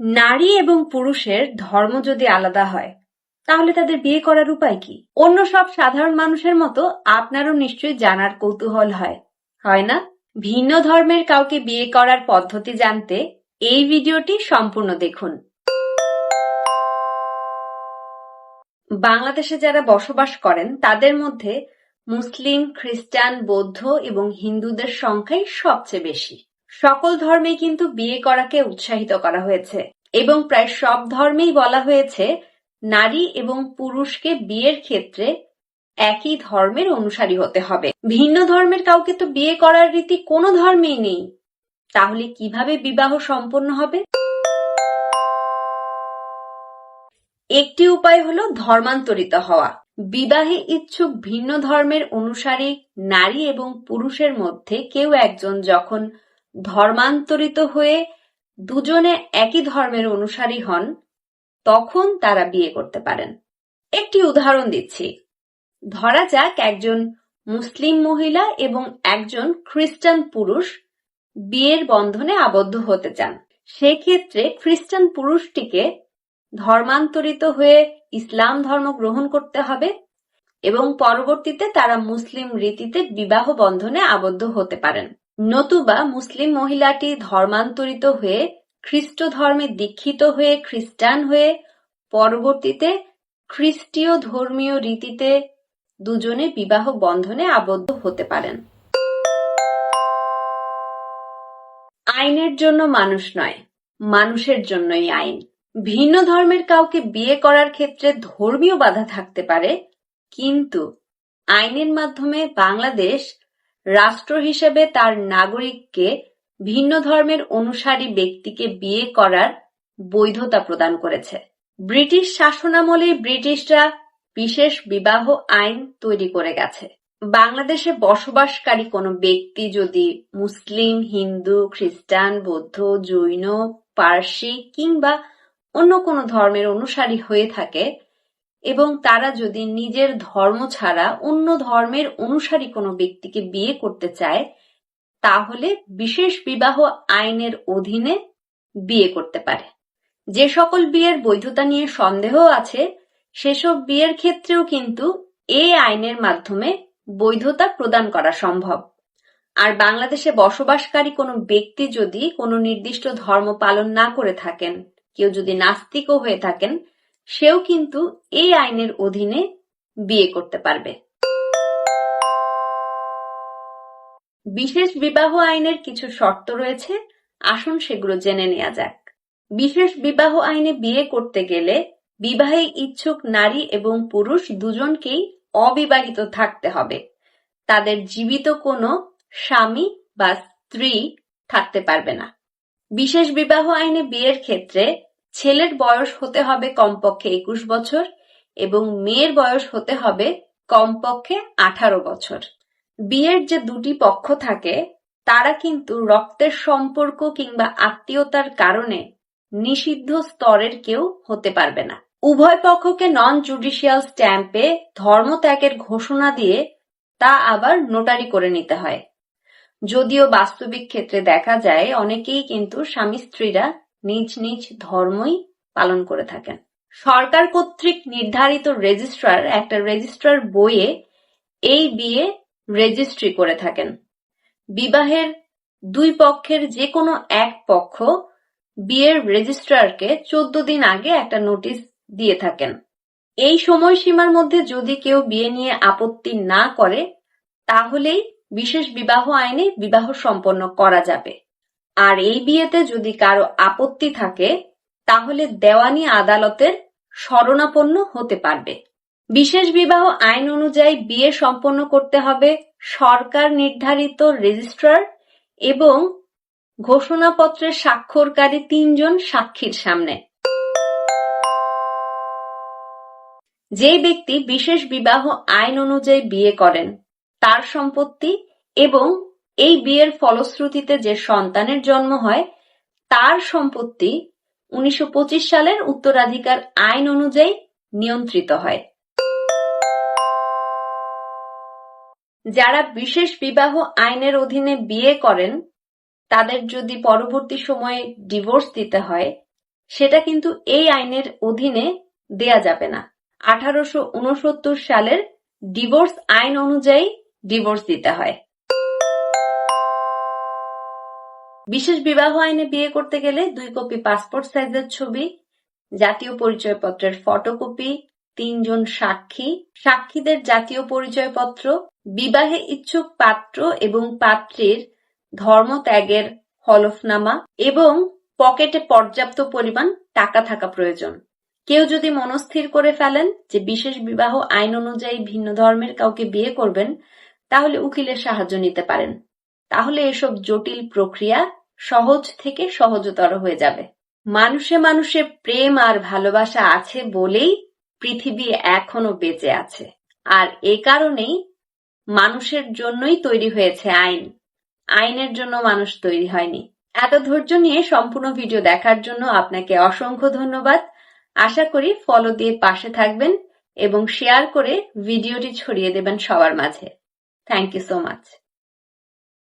নারী এবং পুরুষের ধর্ম যদি আলাদা হয়, তাহলে তাদের বিয়ে করার উপায় কি? অন্য সব সাধারণ মানুষের মতো আপনারও নিশ্চয়ই জানার কৌতূহল হয় হয় না? ভিন্ন ধর্মের কাউকে বিয়ে করার পদ্ধতি জানতে এই ভিডিওটি সম্পূর্ণ দেখুন। বাংলাদেশে যারা বসবাস করেন, তাদের মধ্যে মুসলিম, খ্রিস্টান, বৌদ্ধ এবং হিন্দুদের সংখ্যাই সবচেয়ে বেশি। সকল ধর্মেই কিন্তু বিয়ে করাকে উৎসাহিত করা হয়েছে, এবং প্রায় সব ধর্মেই বলা হয়েছে নারী এবং পুরুষকে বিয়ের ক্ষেত্রে একই ধর্মের অনুসারী হতে হবে। ভিন্ন ধর্মের কাউকে তো বিয়ে করার রীতি কোনো ধর্মেই নেই। তাহলে কীভাবে বিবাহ সম্পন্ন হবে? একটি উপায় হলো ধর্মান্তরিত হওয়া। বিবাহে ইচ্ছুক ভিন্ন ধর্মের অনুসারী নারী এবং পুরুষের মধ্যে কেউ একজন যখন ধর্মান্তরিত হয়ে দুজনে একই ধর্মের অনুসারী হন, তখন তারা বিয়ে করতে পারেন। একটি উদাহরণ দিচ্ছি। ধরা যাক একজন মুসলিম মহিলা এবং একজন খ্রিস্টান পুরুষ বিয়ের বন্ধনে আবদ্ধ হতে চান। সেক্ষেত্রে খ্রিস্টান পুরুষটিকে ধর্মান্তরিত হয়ে ইসলাম ধর্ম গ্রহণ করতে হবে এবং পরবর্তীতে তারা মুসলিম রীতিতে বিবাহ বন্ধনে আবদ্ধ হতে পারেন। নতুবা মুসলিম মহিলাটি ধর্মান্তরিত হয়ে খ্রিস্ট ধর্মে দীক্ষিত হয়ে খ্রিস্টান হয়ে পরবর্তীতে খ্রিস্টীয় ধর্মীয় রীতিতে দুজনে বিবাহ বন্ধনে আবদ্ধ হতে পারেন। আইনের জন্য মানুষ নয়, মানুষের জন্যই আইন। ভিন্ন ধর্মের কাউকে বিয়ে করার ক্ষেত্রে ধর্মীয় বাধা থাকতে পারে, কিন্তু আইনের মাধ্যমে বাংলাদেশ রাষ্ট্র হিসেবে তার নাগরিককে ভিন্ন ধর্মের অনুসারী ব্যক্তিকে বিয়ে করার বৈধতা প্রদান করেছে। ব্রিটিশ শাসনামলে ব্রিটিশরা বিশেষ বিবাহ আইন তৈরি করে গেছে। বাংলাদেশে বসবাসকারী কোনো ব্যক্তি যদি মুসলিম, হিন্দু, খ্রিস্টান, বৌদ্ধ, জৈন, পার্সি কিংবা অন্য কোনো ধর্মের অনুসারী হয়ে থাকে এবং তারা যদি নিজের ধর্ম ছাড়া অন্য ধর্মের অনুসারী কোনো ব্যক্তিকে বিয়ে করতে চায়, তাহলে বিশেষ বিবাহ আইনের অধীনে বিয়ে করতে পারে। যে সকল বিয়ের বৈধতা নিয়ে সন্দেহ আছে, সেসব বিয়ের ক্ষেত্রেও কিন্তু এই আইনের মাধ্যমে বৈধতা প্রদান করা সম্ভব। আর বাংলাদেশে বসবাসকারী কোনো ব্যক্তি যদি কোনো নির্দিষ্ট ধর্ম পালন না করে থাকেন, কেউ যদি নাস্তিকও হয়ে থাকেন সেও কিন্তু এই আইনের অধীনে বিয়ে করতে পারবে। বিশেষ বিবাহ আইনের কিছু শর্ত রয়েছে, আসুন সেগুলো জেনে নেওয়া যাক। বিশেষ বিবাহ আইনে বিয়ে করতে গেলে বিবাহে ইচ্ছুক নারী এবং পুরুষ দুজনকেই অবিবাহিত থাকতে হবে। তাদের জীবিত কোনো স্বামী বা স্ত্রী থাকতে পারবে না। বিশেষ বিবাহ আইনে বিয়ের ক্ষেত্রে ছেলের বয়স হতে হবে কমপক্ষে একুশ বছর এবং মেয়ের বয়স হতে হবে কমপক্ষে আঠারো বছর। বিয়ের যে দুটি পক্ষ থাকে, তারা কিন্তু রক্তের সম্পর্ক কিংবা আত্মীয়তার কারণে নিষিদ্ধ স্তরের কেউ হতে পারবে না। উভয় পক্ষকে নন জুডিশিয়াল স্ট্যাম্পে ধর্মত্যাগের ঘোষণা দিয়ে তা আবার নোটারি করে নিতে হয়। যদিও বাস্তবিক ক্ষেত্রে দেখা যায়, অনেকেই কিন্তু স্বামী স্ত্রীরা নিজ নিজ ধর্মই পালন করে থাকেন। সরকার কর্তৃক নির্ধারিত রেজিস্ট্রার, একটা রেজিস্ট্রার বইয়ে এই বিয়ে রেজিস্ট্রি করে থাকেন। বিবাহের দুই পক্ষের যে কোনো এক পক্ষ বিয়ের রেজিস্ট্রারকে চোদ্দ দিন আগে একটা নোটিশ দিয়ে থাকেন। এই সময়সীমার মধ্যে যদি কেউ বিয়ে নিয়ে আপত্তি না করে, তাহলেই বিশেষ বিবাহ আইনে বিবাহ সম্পন্ন করা যাবে। আর এই বিয়েতে যদি কারও আপত্তি থাকে, তাহলে দেওয়ানি আদালতের শরণাপন্ন হতে পারবে। বিশেষ বিবাহ আইন অনুযায়ী বিয়ে সম্পন্ন করতে হবে সরকার নির্ধারিত রেজিস্ট্রার এবং ঘোষণাপত্রের স্বাক্ষরকারী তিনজন সাক্ষীর সামনে। যে ব্যক্তি বিশেষ বিবাহ আইন অনুযায়ী বিয়ে করেন, তার সম্পত্তি এবং এই বিয়ের ফলশ্রুতিতে যে সন্তানের জন্ম হয়, তার সম্পত্তি উনিশশো পঁচিশ সালের উত্তরাধিকার আইন অনুযায়ী নিয়ন্ত্রিত হয়। যারা বিশেষ বিবাহ আইনের অধীনে বিয়ে করেন, তাদের যদি পরবর্তী সময়ে ডিভোর্স দিতে হয়, সেটা কিন্তু এই আইনের অধীনে দেয়া যাবে না। আঠারোশো উনসত্তর সালের ডিভোর্স আইন অনুযায়ী ডিভোর্স দিতে হয়। বিশেষ বিবাহ আইনে বিয়ে করতে গেলে দুই কপি পাসপোর্ট সাইজের ছবি, জাতীয় পরিচয়পত্রের ফটোকপি, তিনজন সাক্ষী, সাক্ষীদের জাতীয় পরিচয়পত্র, বিবাহে ইচ্ছুক পাত্র এবং পাত্রীর ধর্মত্যাগের হলফনামা এবং পকেটে পর্যাপ্ত পরিমাণ টাকা থাকা প্রয়োজন। কেউ যদি মনস্থির করে ফেলেন যে বিশেষ বিবাহ আইন অনুযায়ী ভিন্ন ধর্মের কাউকে বিয়ে করবেন, তাহলে উকিলের সাহায্য নিতে পারেন। তাহলে এসব জটিল প্রক্রিয়া সহজ থেকে সহজতর হয়ে যাবে। মানুষে মানুষে প্রেম আর ভালোবাসা আছে বলেই পৃথিবী এখনও বেঁচে আছে। আর এ কারণেই মানুষের জন্যই তৈরি হয়েছে আইন। আইনের জন্য মানুষ তৈরি হয়নি। এত ধৈর্য নিয়ে সম্পূর্ণ ভিডিও দেখার জন্য আপনাকে অসংখ্য ধন্যবাদ। আশা করি ফলো দিয়ে পাশে থাকবেন এবং শেয়ার করে ভিডিওটি ছড়িয়ে দেবেন সবার মাঝে। Thank you so much